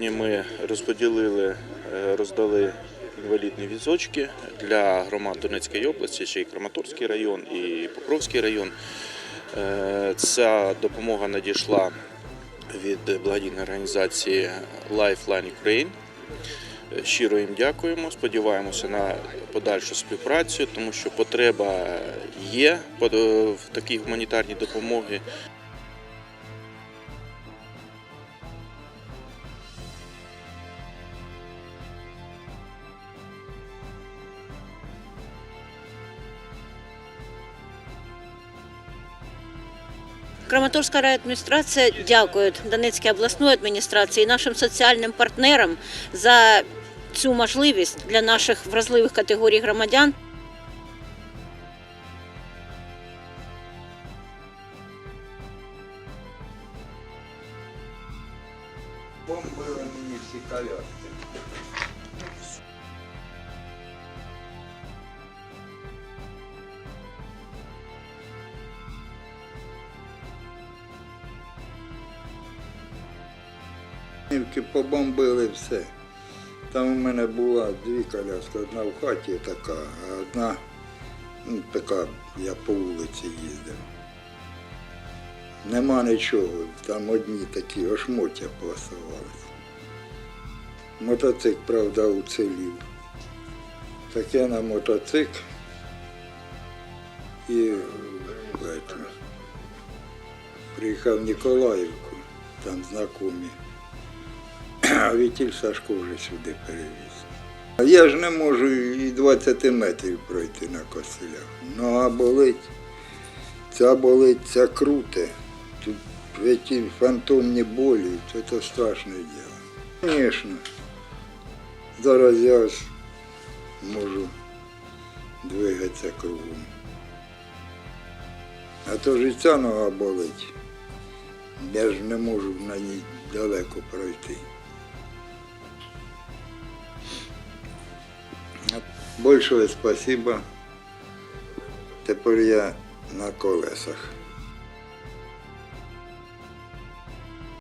Ми розподілили, е, роздали інвалідні візочки для громад Донецької області, ще й Краматорський район, і Покровський район. Е, Ця допомога надійшла від благодійної організації Lifeline Ukraine. Е, Щиро їм дякуємо. Сподіваємося на подальшу співпрацю, тому що потреба є в такій гуманітарній допомогі. Краматорська райадміністрація дякує Донецькій обласної адміністрації і нашим соціальним партнерам за цю можливість для наших вразливих категорій громадян Бомбили мені всі коляски. Побомбили все. Там у мене була дві коляски, одна в хаті така, а одна ну, така, я по вулиці їздив. Нема нічого, там одні такі ошмотя пооставалися. Мотоцикл, правда, уцілів. Так я на мотоцикл і в приїхав в Ніколаївку, там знайомі. А Вітіль Сашко вже сюди перевіз. Я ж не можу і 20 метрів пройти на костелях. Нога болить, ця болить, ця круте. Тут эти фантомні болі, це страшне діло. Звісно. Зараз я можу двигатися кругом. А то ж і ця нога болить. Я ж не можу на ній далеко пройти. Большое спасибо. Тепер я на колесах.